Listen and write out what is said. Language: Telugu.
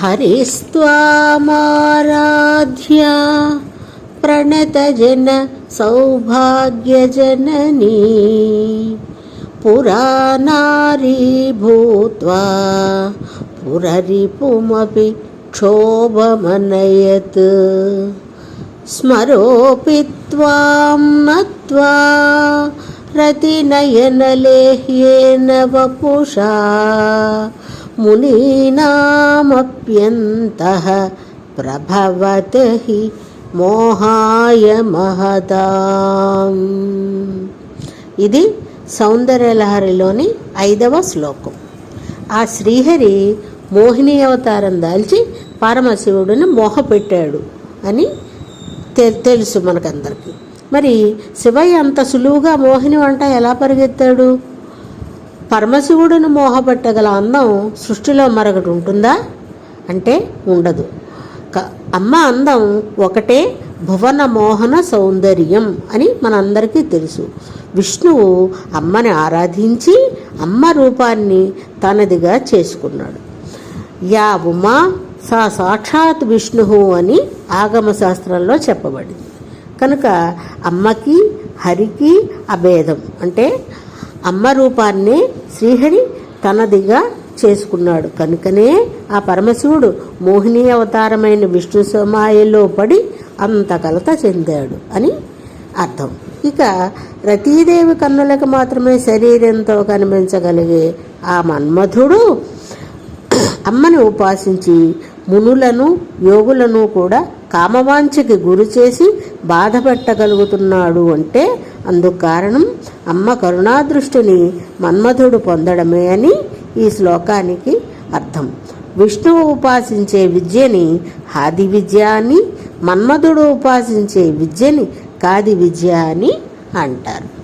हरिस्त्वामाराध्या प्रणतजन सौभाग्यजननी पुरा नारी भूत्वा पुररिपुमपि क्षोभमनयत् स्मरोऽपि त्वां नत्वा रतिनयनलेह्येन वपुषा मुनीनामप्यन्तः प्रभवत हि మోహాయ మహదాం ఇది సౌందర్యలహరిలోని ఐదవ శ్లోకం ఆ శ్రీహరి మోహిని అవతారం దాల్చి పరమశివుడిని మోహపెట్టాడు అని తె తెలుసు మనకందరికీ మరి శివయ్య అంత సులువుగా మోహిని వంట ఎలా పరిగెత్తాడు పరమశివుడిని మోహపెట్టగల అందం సృష్టిలో మరొకటి ఉంటుందా? అంటే ఉండదు. అమ్మ అందం ఒకటే భువన మోహన సౌందర్యం అని మనందరికీ తెలుసు. విష్ణువు అమ్మని ఆరాధించి అమ్మ రూపాన్ని తనదిగా చేసుకున్నాడు. యా ఉమా సా సాక్షాత్ విష్ణు అని ఆగమ శాస్త్రంలో చెప్పబడింది. కనుక అమ్మకి హరికి అభేదం. అంటే అమ్మ రూపాన్నే శ్రీహరి తనదిగా చేసుకున్నాడు. కనుకనే ఆ పరమశివుడు మోహిని అవతారమైన విష్ణు సమాయలో పడి అంత కలత చెందాడు అని అర్థం. ఇక రతీదేవి కన్నులకు మాత్రమే శరీరంతో కనిపించగలిగే ఆ మన్మధుడు అమ్మని ఉపాసించి మునులను యోగులను కూడా కామవాంఛకి గురి చేసి బాధపెట్టగలుగుతున్నాడు అంటే అందుకు కారణం అమ్మ కరుణాదృష్టిని మన్మధుడు పొందడమే అని ఈ శ్లోకానికి అర్థం. విష్ణువు ఉపాసించే విద్యని హాది విద్య అని మన్మధుడు ఉపాసించే విద్యని కాది విద్య అని అంటారు.